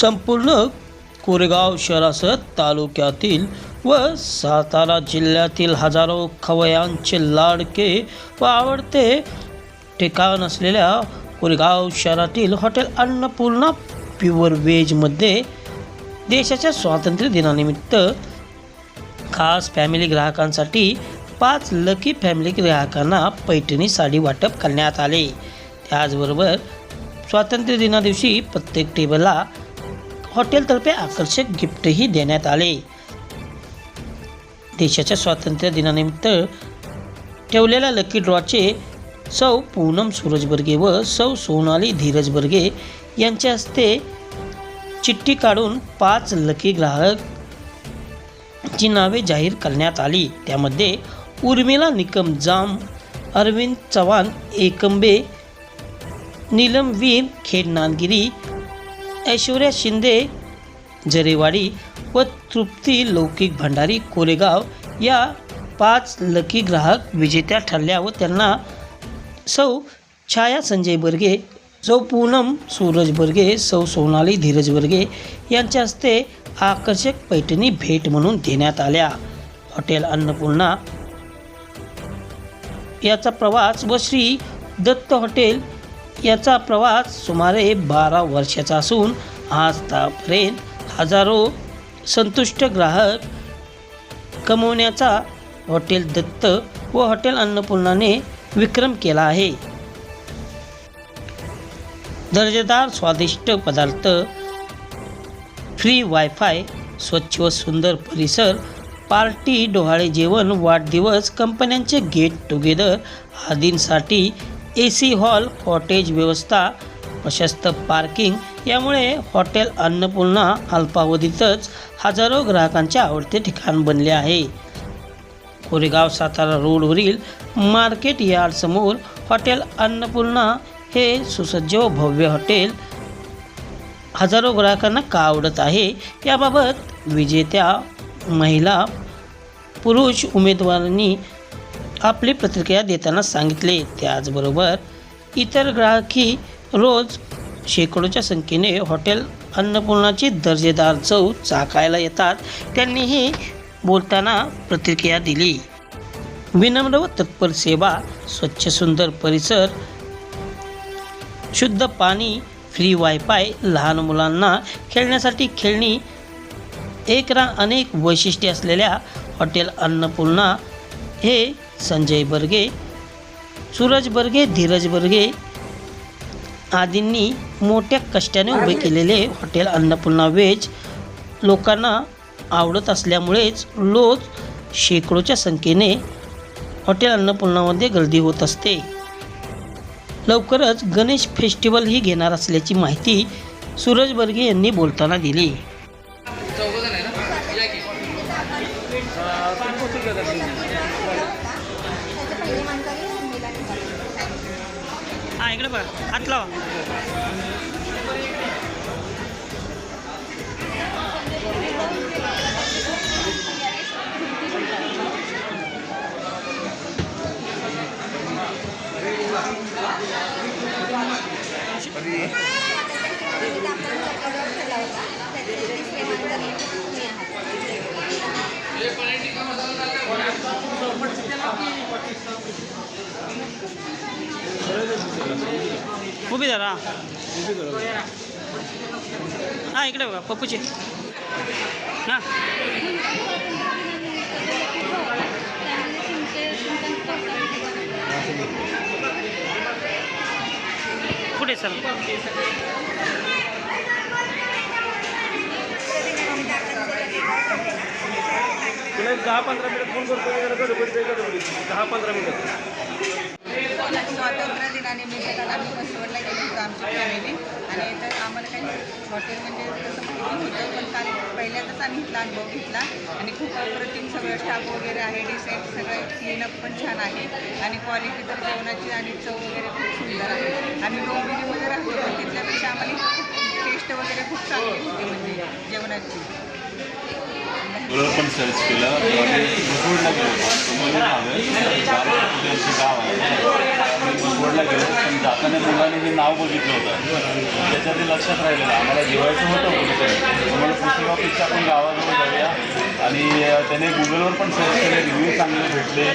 संपूर्ण कोरेगाव शहरासह तालुक्यातील व सातारा जिल्ह्यातील हजारो खवयांचे लाडके व आवडते ठिकाण असलेल्या कोरेगाव शहरातील हॉटेल अन्नपूर्णा प्युअर व्हेजमध्ये देशाच्या स्वातंत्र्य दिनानिमित्त खास फॅमिली ग्राहकांसाठी पाच लकी फॅमिली ग्राहकांना पैठणी साडी वाटप करण्यात आले. त्याचबरोबर स्वातंत्र्य दिनादिवशी प्रत्येक टेबलला हॉटेलतर्फे आकर्षक गिफ्टही देण्यात आले. देशाच्या स्वातंत्र्य दिनानिमित्त ठेवलेल्या लकी ड्रॉचे सौ पूनम सूरजबर्गे व सौ सोनाली धीरज बर्गे यांच्या हस्ते चिठ्ठी काढून पाच लकी ग्राहक ची नावे जाहीर करण्यात आली. त्यामध्ये उर्मिला निकम जाम अरविंद चव्हाण एकंबे नीलम वीर खेड नानगिरी ऐश्वर्या शिंदे जरेवाडी व तृप्ती लौकिक भंडारी कोरेगाव या पाच लकी ग्राहक विजेत्या ठरल्या व त्यांना सौ छाया संजय बर्गे सौ पूनम सूरज बर्गे सौ सोनाली धीरज बर्गे यांच्या हस्ते आकर्षक पैठणी भेट म्हणून देण्यात आल्या. हॉटेल अन्नपूर्णा याचा प्रवास व श्री दत्त हॉटेल याचा प्रवास सुमारे बारा वर्षाचा असून आजतापर्यंत हजारो संतुष्ट ग्राहक कमवण्याचा हॉटेल दत्त व हॉटेल अन्नपूर्णाने विक्रम केला आहे. दर्जेदार स्वादिष्ट पदार्थ फ्री वायफाय स्वच्छ व सुंदर परिसर पार्टी डोहाळे जेवण वाढदिवस कंपन्यांचे गेट टुगेदर आदींसाठी ए सी हॉल कॉटेज व्यवस्था प्रशस्त पार्किंग यामुळे हॉटेल अन्नपूर्णा अल्पावधीतच हजारो ग्राहकांचे आवडते ठिकाण बनले आहे. कोरेगाव सातारा रोडवरील मार्केट यार्डसमोर हॉटेल अन्नपूर्णा हे सुसज्ज व भव्य हॉटेल हजारो ग्राहकांना का आवडत आहे? याबाबत विजेत्या महिला पुरुष उमेदवारांनी आपली प्रतिक्रिया देताना सांगितले. त्याचबरोबर इतर ग्राहकही रोज शेकडोच्या संख्येने हॉटेल अन्नपूर्णाची दर्जेदार चव चाकायला येतात. त्यांनीही बोलताना प्रतिक्रिया दिली. विनम्र व तत्पर सेवा स्वच्छ सुंदर परिसर शुद्ध पाणी फ्री वायफाय लहान मुलांना खेळण्यासाठी खेळणी एक रा अनेक वैशिष्ट्ये असलेल्या हॉटेल अन्नपूर्णा हे संजय बर्गे सूरज बर्गे धीरज बर्गे आदींनी मोठ्या कष्टाने उभे केलेले हॉटेल अन्नपूर्णा वेज लोकांना आवडत असल्यामुळेच रोज शेकडोच्या संख्येने हॉटेल अन्नपूर्णामध्ये गर्दी होत असते. लवकरच गणेश फेस्टिवल ही घेणार असल्याची माहिती सूरज बर्गे यांनी बोलताना दिली. इकडे बघा हात लावा उभी जरा. हा इकडे बघा पप्पूचे. हा. कुठे सर तुला दहा पंधरा मिनिट फोन करतो. दहा पंधरा मिनिट. स्वातंत्र्य दिनानिमित्त काल आम्ही बसवडला गेलो होतो आमच्या फॅमिली आणि तर आम्हाला काही हॉटेल म्हणजे तसं माहिती होतं पण काल पहिल्यांदाच आम्ही इथला अनुभव घेतला. आणि खूप अप्रतिम सगळं स्टाफ वगैरे आहे डिसेंट सगळं क्लीनअप पण छान आहे. आणि क्वालिटी तर जेवणाची आणि चव वगैरे खूप सुंदर आहे. आम्ही डोंबिवलीमध्ये राहतो पण तिथल्यापेक्षा आम्हाला टेस्ट वगैरे खूप चांगली होती म्हणजे जेवणाची. गुगलवर पण सर्च केलं. आणि गेलो. होतो. तुम्हाला हवे गाव आहे. म्हसवडला गेलो. पण जाताना मुलाने हे नाव बघितलं होतं. त्याच्या ते लक्षात राहिलेलं. आम्हाला जेवायचं होतं कुठेतरी. तुम्हाला पुस्तका आपण गावाजवळ जाऊया. आणि त्याने गुगलवर पण सर्च केले. रिव्ह्यू चांगले भेटले.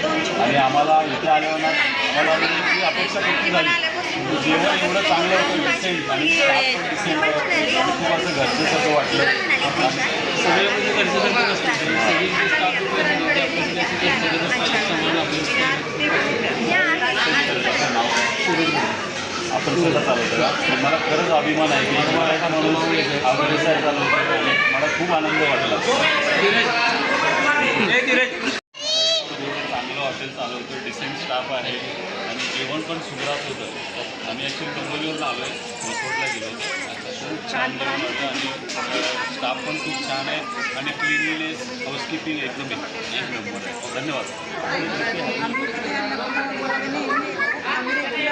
आणि आम्हाला इथे आल्यावर मला आम्हाला अपेक्षा पूर्ण झाली. जेवण एवढं चांगलं होतं डिसेंट आणि staff पण डिसेंट खूप असं घरच्यासारखं वाटलं. सगळे म्हणजे घरचे घरचे नसते सगळी जे स्टाफ होते आपल्यासाठी सगळं सामान आपण स्वतः चालवतो मला खरंच अभिमान आहे की मराठा म्हणून चालवतो मला खूप आनंद वाटला चांगलं हॉटेल चालवतो डिसेंट स्टाफ आहे जेवण पण सुग्रास होतं. आम्ही ॲक्च्युली कंबोलीवरून आलो आहे मसोडला गेलो. खूप छान जेवण होतं आणि स्टाफ पण खूप छान आहे आणि क्लिनलीनेस हाऊसकीपिंग एकदम एक नंबर आहे. धन्यवाद.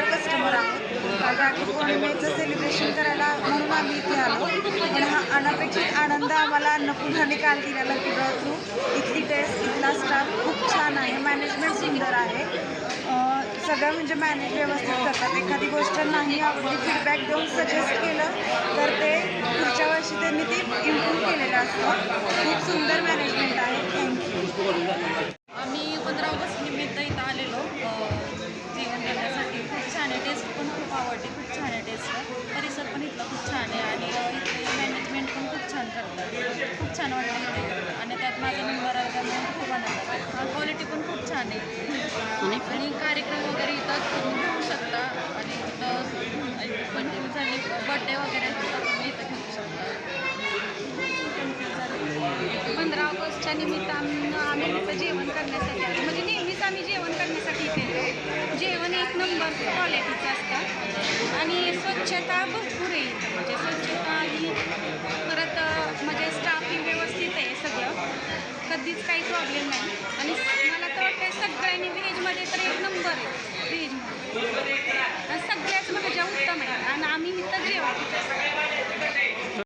कस्टमर आहोत पौर्णिमेचं सेलिब्रेशन करायला म्हणून आम्ही इथे आलो पण हा अनपेक्षित आनंद आम्हाला अन्नपूर्णाने काल दिला लकी ड्रॉ थ्रू इथली टेस्ट इथला स्टाफ खूप छान आहे मॅनेजमेंट सुंदर आहे सगळं म्हणजे मॅनेज व्यवस्थित करतात. एखादी गोष्ट नाही आवडली फीडबॅक देऊन सजेस्ट केलं तर ते पुढच्या वर्षी त्यांनी ते इम्प्रूव्ह केलेलं असतं. खूप सुंदर मॅनेजमेंट आहे. थँक्यू आम्ही पंधरा ऑगस्ट निमित्त इथं आलेलो. जेवण करण्यासाठी. खूप छान आहे. टेस्ट पण खूप आवडते. खूप छान आहे टेस्ट परिसर पण इथला खूप छान आहे आणि इथे मॅनेजमेंट पण खूप छान करतात. खूप छान वाटतं. इथे आणि त्यात माझा नंबर आला त्यामुळे खूप आनंद आहे क्वालिटी पण खूप छान आहे आणि कार्यक्रम वगैरे इथं तुम्ही घेऊ शकता आणि इथं म्हणजे झाली बड्डे वगैरे सुद्धा तुम्ही इथं घेऊ शकता त्याच्या निमित्तानं आम्ही लोक जेवण करण्यासाठी आलो. म्हणजे नेहमीच आम्ही जेवण करण्यासाठी इथे जेवण एक नंबर क्वालिटीचं असतं. आणि स्वच्छता भरपूर आहे म्हणजे स्वच्छता ही परत म्हणजे स्टाफिंग व्यवस्थित आहे सगळं. कधीच काही प्रॉब्लेम नाही. आणि मला तर वाटतं सगळ्यांनी व्हेजमध्ये तर एक नंबर आहे. व्हेजमध्ये सगळ्याच भाज्या उत्तम आहे आणि आम्ही इथं जेवण